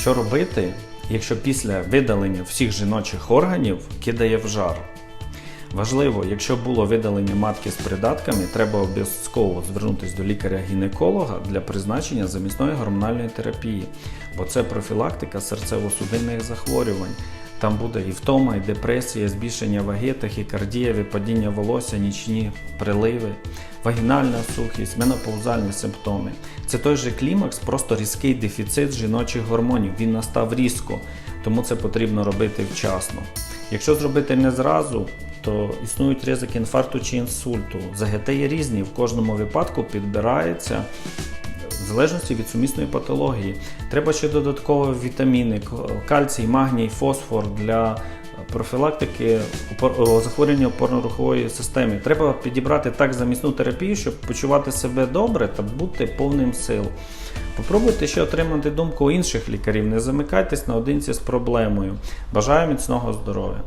Що робити, якщо після видалення всіх жіночих органів кидає в жар? Важливо, якщо було видалення матки з придатками, треба обов'язково звернутися до лікаря-гінеколога для призначення замісної гормональної терапії, бо це профілактика серцево-судинних захворювань. Там буде і втома, і депресія, збільшення ваги, тахікардія, випадіння волосся, нічні приливи, вагінальна сухість, менопаузальні симптоми. Це той же клімакс, просто різкий дефіцит жіночих гормонів. Він настав різко, тому це потрібно робити вчасно. Якщо зробити не зразу, то існують ризики інфаркту чи інсульту. ЗГТ є різні, в кожному випадку підбирається в залежності від сумісної патології. Треба ще додатково вітаміни, кальцій, магній, фосфор для профілактики захворювання опорно-рухової системи. Треба підібрати так замісну терапію, щоб почувати себе добре та бути повним сил. Попробуйте ще отримати думку інших лікарів, не замикайтесь наодинці з проблемою. Бажаю міцного здоров'я!